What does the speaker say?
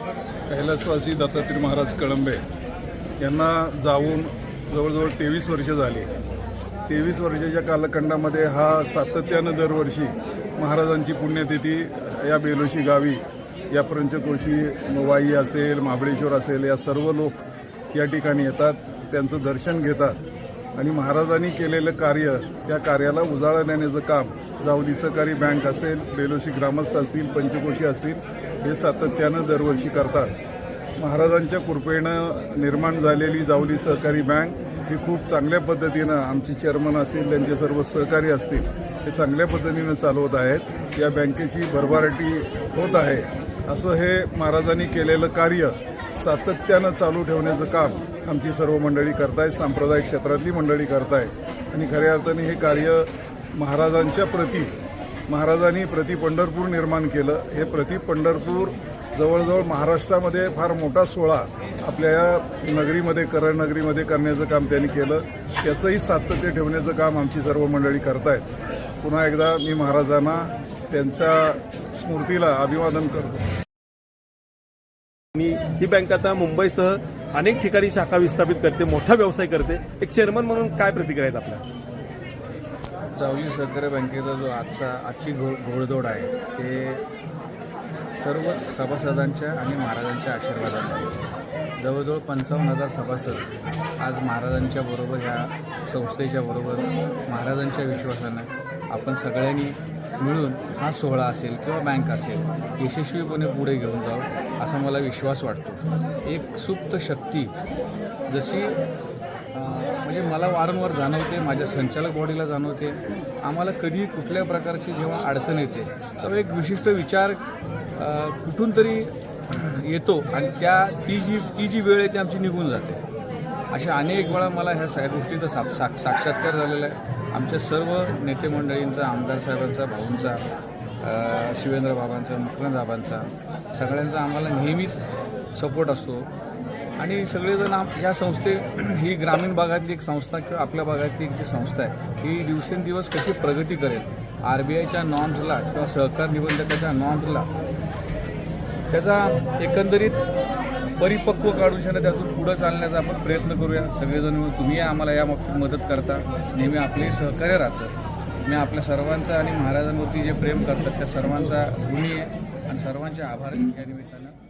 कैलासवासी दत्तात्रय महाराज कळंबे यांना जाऊन जवळजवळ तेवीस वर्ष झाली. तेवीस वर्षाच्या कालखंडामध्ये हा सातत्यानं दरवर्षी महाराजांची पुण्यतिथी या बेलोशी गावी या पंचकोशी वाई असेल महाबळेश्वर असेल या सर्व लोक या ठिकाणी येतात त्यांचं दर्शन घेतात आणि महाराजांनी केलेलं कार्य या कार्याला उजाळा देण्याचं काम जावली सहकारी बँक असेल बेलोशी ग्रामस्थ असतील पंचकोशी असतील हे सातत्यानं दरवर्षी करतात. महाराजांच्या कृपेनं निर्माण झालेली जावली सहकारी बँक ही खूप चांगल्या पद्धतीनं आमचे चेअरमन असतील त्यांचे सर्व सहकारी असतील हे चांगल्या पद्धतीनं चालवत आहेत. या बँकेची भरभराटी होत आहे. असं हे महाराजांनी केलेलं कार्य सातत्यानं चालू ठेवण्याचं काम आमची सर्व मंडळी करतायत सांप्रदायिक क्षेत्रातली मंडळी करताय आणि खऱ्या अर्थाने हे कार्य महाराजांच्या प्रती महाराजांनी प्रति पंढरपूर निर्माण केलं. हे प्रति पंढरपूर जवळजवळ महाराष्ट्रामध्ये फार मोठा सोहळा आपल्या या नगरीमध्ये करण नगरीमध्ये करण्याचं काम त्यांनी केलं. त्याचंही सातत्य ठेवण्याचं काम आमची सर्व मंडळी करतायत. पुन्हा एकदा मी महाराजांना त्यांच्या स्मृतीला अभिवादन करतो. आणि ही बँक आता मुंबईसह अनेक ठिकाणी शाखा विस्थापित करते मोठा व्यवसाय करते. एक चेअरमन म्हणून काय प्रतिक्रिया आहेत आपल्या? जावली सहकारी बँकेचा जो आजचा आजची घो घोडदौड आहे ते सर्वच सभासदांच्या आणि महाराजांच्या आशीर्वादाने जवळजवळ पंचावन्न हजार सभासद आज महाराजांच्या बरोबर ह्या संस्थेच्या बरोबर महाराजांच्या विश्वासानं आपण सगळ्यांनी मिळून हा सोहळा असेल किंवा बँक असेल यशस्वीपणे पुढे घेऊन जाऊ असा मला विश्वास वाटतो. एक सुप्त शक्ती जशी म्हणजे मला वारंवार जाणवते माझ्या संचालक बॉडीला जाणवते. आम्हाला कधी कुठल्या प्रकारची जेव्हा अडचण येते तर एक विशिष्ट विचार कुठून तरी येतो आणि त्या ती जी ती जी वेळ आहे ती आमची निघून जाते. अशा अनेक वेळा मला ह्या सगळ्या गोष्टीचा सा साक साक्षात्कार झालेला आहे. आमच्या सर्व नेते मंडळींचा आमदार साहेबांचा भाऊंचा शिवेंद्र बाबांचा मुकरंद बाबांचा सगळ्यांचा आम्हाला नेहमीच सपोर्ट असतो. आणि सगळेजण आम ह्या संस्थे ही ग्रामीण भागातली एक संस्था किंवा आपल्या भागातली एक जी संस्था आहे ही दिवसेंदिवस कशी प्रगती करेल? आर बी आयच्या नॉर्म्सला किंवा सहकार निबंधकाच्या नॉर्म्सला त्याचा एकंदरीत परिपक्व काढून शाने त्यातून पुढं चालण्याचा आपण प्रयत्न करूया. सगळेजण मिळून तुम्ही आम्हाला या बाबतीत मदत करता. नेहमी आपले सहकार्य राहतं. मी आपल्या सर्वांचा आणि महाराजांवरती जे प्रेम करतात त्या सर्वांचा गुणी आहे. आणि सर्वांचे आभार या निमित्तानं.